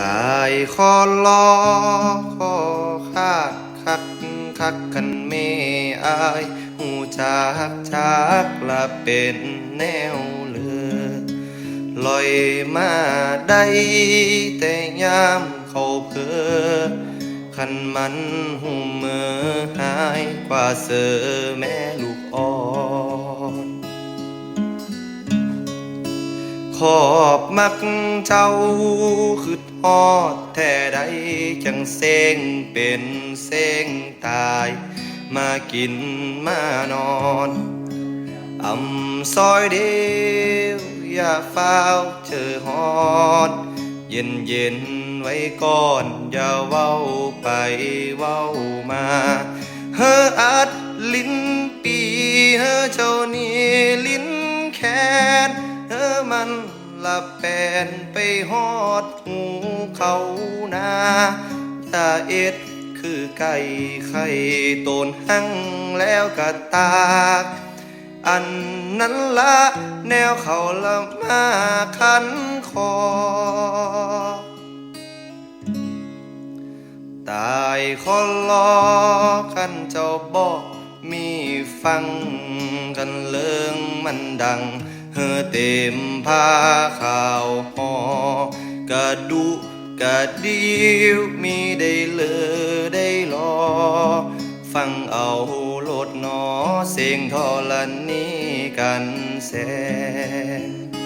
ตายคอลอคอคาดคักคักกันเมอายหูจากจากละเป็นแนวเลือลอยมาได้แต่ยามเขาเพอคันมันหูมือหายกว่าเสือแม่ลู ขอบมักเจ้า คือทอดแท้ใดจังเสงเป็นเสงตาย มากินมานอนอำซอยเดียวอย่าเฝ้าเจอฮอด เย็นเย็นไว้ก่อนอย่าเว้าไปเว้ามาเฮออัดลิ้นปีเฮอเจ้านี่ลิ้นแคนเฮอ มันละแปนไปฮอดหูเขานาอย่าเอ็ดคือไก่ไข่ตนหั่งแล้วกะตากอันนั้นละแนวเขาละมาคันคอ ตายคนรอกันเจ้าบอกมีฟังกันเรื่องมันดัง เฮอเต็มผ้าขาวหอกระดุกระดิวมีได้เลือได้รอฟังเอาโลดหนอเสียงทอลันนี้กันแสง